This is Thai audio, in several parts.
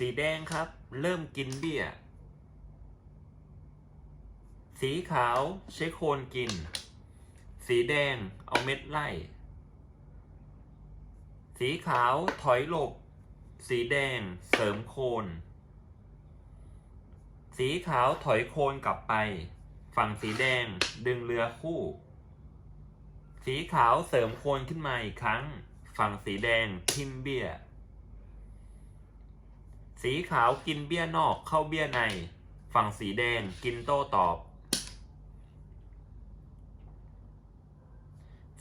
สีแดงครับ เริ่มกินเบี้ย สีขาวใช้โคนกิน สีแดงเอาเม็ดไล่ สีขาวถอยหลบ สีแดงเสริมโคน สีขาวถอยโคนกลับไป ฝั่งสีแดงดึงเรือคู่ สีขาวเสริมโคนขึ้นมาอีกครั้ง ฝั่งสีแดงทิมเบี้ย สีขาวกินเบี้ยนอกเข้าเบี้ยใน ฝั่งสีแดงกินโต้ตอบ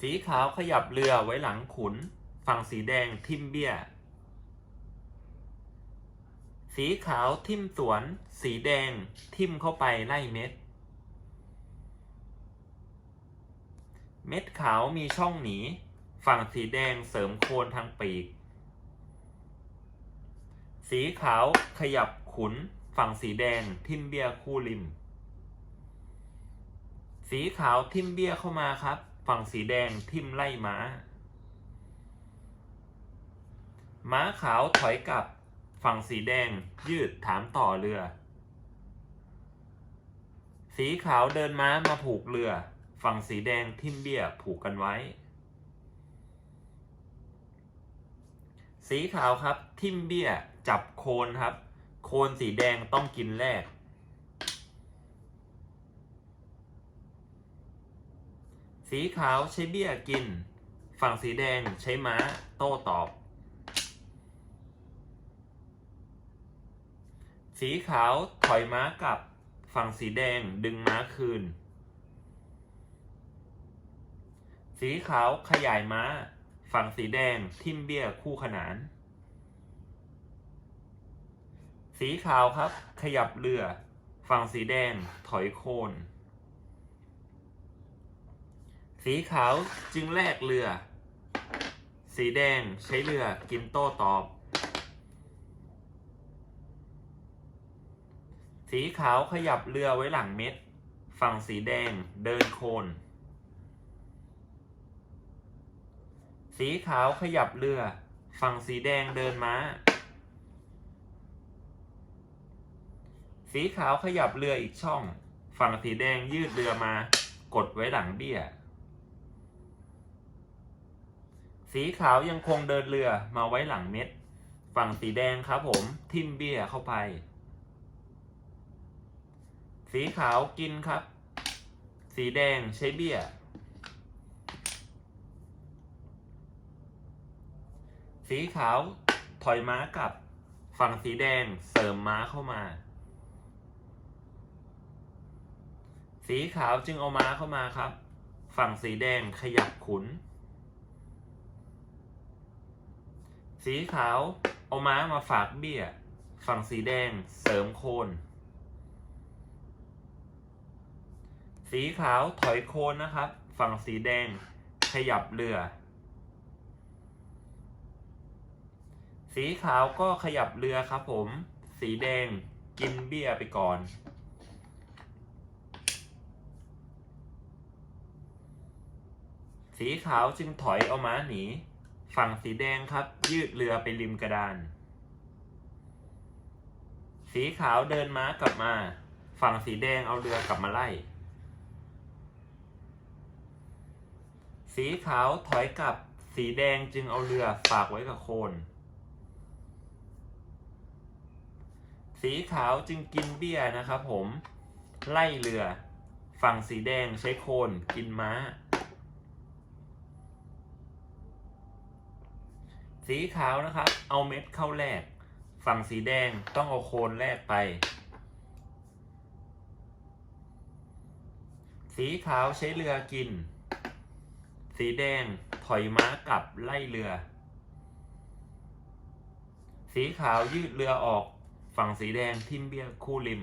สีขาวขยับเรือไว้หลังขุน ฝั่งสีแดงทิมเบี้ย สีขาวทิมสวน สีแดงทิมเข้าไปไล่เม็ด เม็ดขาวมีช่องหนี ฝั่งสีแดงเสริมโคนทางปีก สีขาวขยับขุน ฝั่งสีแดงทิมเบียคู่ริม สีขาวทิมเบียเข้ามาครับ ฝั่งสีแดงทิมไล่ม้า ม้าขาวถอยกลับ ฝั่งสีแดงยืดถามต่อเรือ สีขาวเดินม้ามาผูกเรือ ฝั่งสีแดงทิมเบียผูกกันไว้ สีขาวครับ ทิมเบี้ยจับโคนครับ โคนสีแดงต้องกินแรก สีขาวใช้เบี้ยกิน ฝั่งสีแดงใช้ม้าโต้ตอบ สีขาวถอยม้ากลับ ฝั่งสีแดงดึงม้าคืน สีขาวขยายม้า ฝั่งสีแดงทิมเบี้ยคู่ขนาน สีขาวครับ ขยับเรือ ฝั่งสีแดงถอยโคน สีขาวจึงแลกเรือ สีแดงใช้เรือกินโต้ตอบ สีขาวขยับเรือไว้หลังเม็ด ฝั่งสีแดงเดินโคน สีขาวขยับเรือ ฝั่งสีแดงเดินม้า สีขาวขยับเรืออีกช่อง ฝั่งสีแดงยืดเรือมา กดไว้หลังเบี้ย สีขาวยังคงเดินเรือมาไว้หลังเม็ด ฝั่งสีแดงครับผมทิมเบี้ยเข้าไป สีขาวกินครับ สีแดงใช้เบี้ย สีขาวถอยม้ากลับ ฝั่งสีแดงเสริมม้าเข้ามา สีขาวจึงเอาม้าเข้ามาครับ ฝั่งสีแดงขยับขุน สีขาวเอาม้ามาฝากเบี้ย ฝั่งสีแดงเสริมโคน สีขาวถอยโคนนะครับ ฝั่งสีแดงขยับเรือ สีขาวก็ขยับเรือครับผม สีแดงกินเบี้ยไปก่อน สีขาวจึงถอยเอาม้าหนี ฝั่งสีแดงครับ ยืดเรือไปริมกระดาน สีขาวเดินม้ากลับมา ฝั่งสีแดงเอาเรือกลับมาไล่ สีขาวถอยกลับ สีแดงจึงเอาเรือฝากไว้กับโคน สีขาวจึงกินเบี้ยนะครับผมไล่เรือ ฝั่งสีแดงใช้โคนกินม้า สีขาวนะครับ เอาเม็ดเข้าแลกฝั่งสีแดงต้องเอาโคนแลกไป สีขาวใช้เรือกิน สีแดงถอยม้ากลับไล่เรือ สีขาวยืดเรือออก ฝั่งสีแดงทิมเบี้ยคู่ริม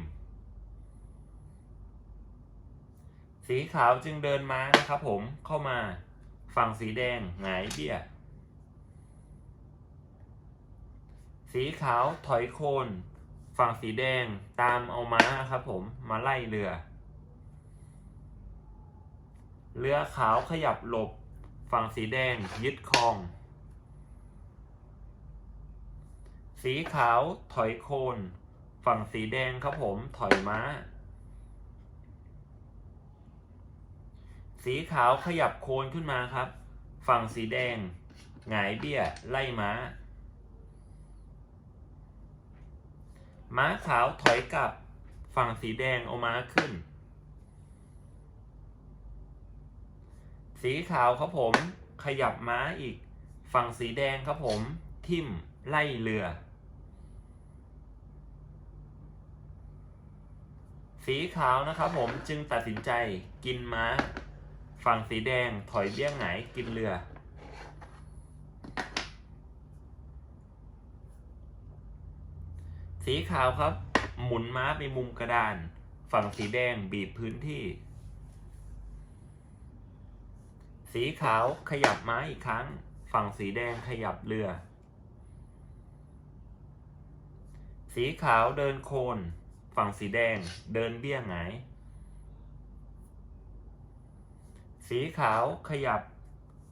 สีขาวจึงเดินม้านะครับผมเข้ามาฝั่งสีแดงหงายเบี้ย สีขาวถอยโคน ฝั่งสีแดงตามเอาม้าครับผมมาไล่เรือ เรือขาวขยับหลบ ฝั่งสีแดงยึดครอง สีขาวถอยโคน ฝั่งสีแดงครับผมถอยม้า สีขาวขยับโคนขึ้นมาครับ ฝั่งสีแดงหงายเบี้ยไล่ม้า ม้าขาวถอยกลับ ฝั่งสีแดงเอาม้าขึ้น สีขาวครับผมขยับม้าอีก ฝั่งสีแดงครับผม ทิ่มไล่เรือ สีขาวนะครับผมจึงตัดสินใจกินม้า ฝั่งสีแดงถอยเบี้ยงไหนกินเรือ สีขาวครับ หมุนม้าไปมุมกระดาน ฝั่งสีแดงบีบพื้นที่ สีขาวขยับม้าอีกครั้ง ฝั่งสีแดงขยับเรือ สีขาวเดินโคน ฝั่งสีแดงเดินเบี้ยหงายสีขาวขยับ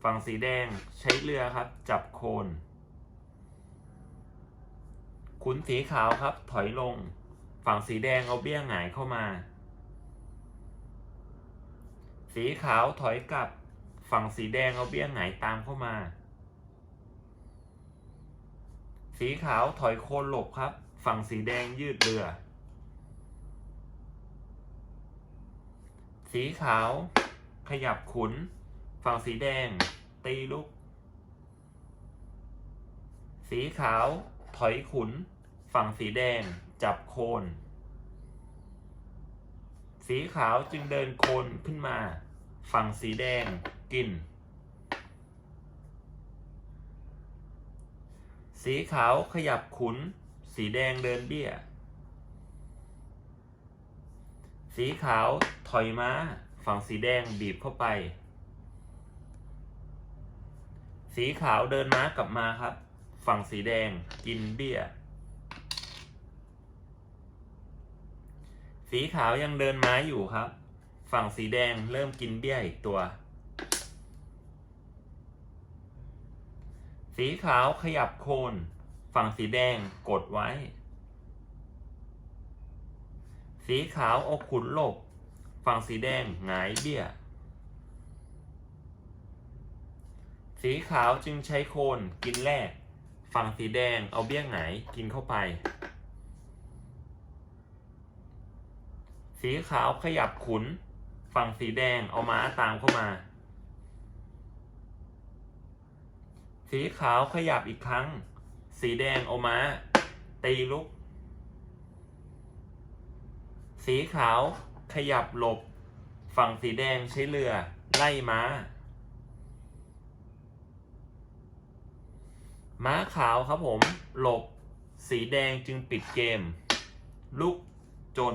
ฝั่งสีแดงใช้เรือครับ จับโคน ขุนสีขาวครับ ถอยลง ฝั่งสีแดงเอาเบี้ยหงายเข้ามา สีขาวถอยกลับ ฝั่งสีแดงเอาเบี้ยหงายตามเข้ามา สีขาวถอยโคนหลบครับ ฝั่งสีแดงยืดเรือ สีขาว ขยับขุน ฝั่งสีแดง ตีลุก สีขาว ถอยขุน ฝั่งสีแดง จับโคน สีขาวจึงเดินโคนขึ้นมา ฝั่งสีแดง กิน สีขาวขยับขุน สีแดงเดินเบี้ย สีขาวถอยมาฝั่งสีแดงบีบเข้าไป สีขาวเดินม้ากลับมาครับ ฝั่งสีแดงกินเบี้ย สีขาวยังเดินม้าอยู่ครับ ฝั่งสีแดงเริ่มกินเบี้ยอีกตัว สีขาวขยับโคน ฝั่งสีแดงกดไว้ สีขาวอาขุนหลบฝั่งสีแดงหงายเบี้ย สีขาวจึงใช้โคนกินแรก ฝั่งสีแดงเอาเบี้ยหงายกินเข้าไป สีขาวขยับขุน ฝั่งสีแดงเอาม้าตามเข้ามา สีขาวขยับอีกครั้ง สีแดงเอาม้าตีลุก สีขาวขยับหลบ ฝั่งสีแดงใช้เรือ ไล่ม้า ม้าขาวครับผม หลบ สีแดงจึงปิดเกม ลุกจน